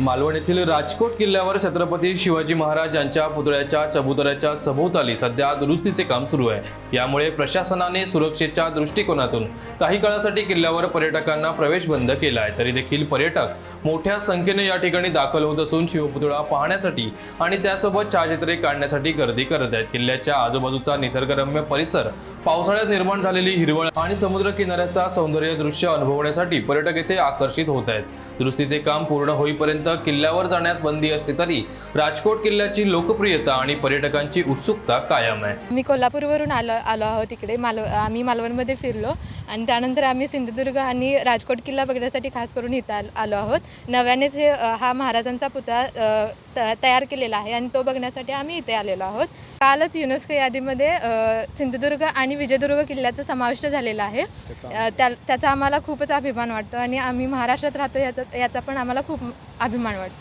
मालवण येथील राजकोट किल्ल्यावर छत्रपती शिवाजी महाराज यांच्या पुतळ्याच्या चबुतऱ्याच्या सभोवताली सध्या दुरुस्तीचे काम सुरू आहे. यामुळे प्रशासनाने सुरक्षेच्या दृष्टिकोनातून काही काळासाठी किल्ल्यावर पर्यटकांना प्रवेश बंद केला आहे. तरी देखील पर्यटक मोठ्या संख्येने या ठिकाणी दाखल होत असून शिवपुतळा पाहण्यासाठी आणि त्यासोबत छायाचित्रे काढण्यासाठी गर्दी करत आहेत. किल्ल्याच्या आजूबाजूचा निसर्गरम्य परिसर पावसाळ्यात निर्माण झालेली हिरवळ आणि समुद्र किनाऱ्याचा सौंदर्य दृश्य अनुभवण्यासाठी पर्यटक येथे आकर्षित होत आहेत. दुरुस्तीचे काम पूर्ण होईपर्यंत किल्ल्यावर जाण्यास बंदी असली तरी राजकोट किल्ल्याची लोकप्रियता आणि पर्यटकांची उत्सुकता कायम आहे. मी कोल्हापूरवरून आलो आलो आहोत इकडे मालव आम्ही मालवणमध्ये फिरलो आणि त्यानंतर आम्ही सिंधुदुर्ग आणि राजकोट किल्ला बघण्यासाठी खास करून इथं आल- आलो आहोत. नव्यानेच हे हा महाराजांचा पुतळा तयार केलेला आहे आणि तो बघण्यासाठी आम्ही इथे आलेलो आहोत. कालच युनेस्को यादीमध्ये सिंधुदुर्ग आणि विजयदुर्ग किल्ल्याचा समाविष्ट झालेला आहे. त्याचा आम्हाला खूपच अभिमान वाटतो आणि आम्ही महाराष्ट्रात राहतो याचा याचा पण आम्हाला खूप अभिमान वाटतो.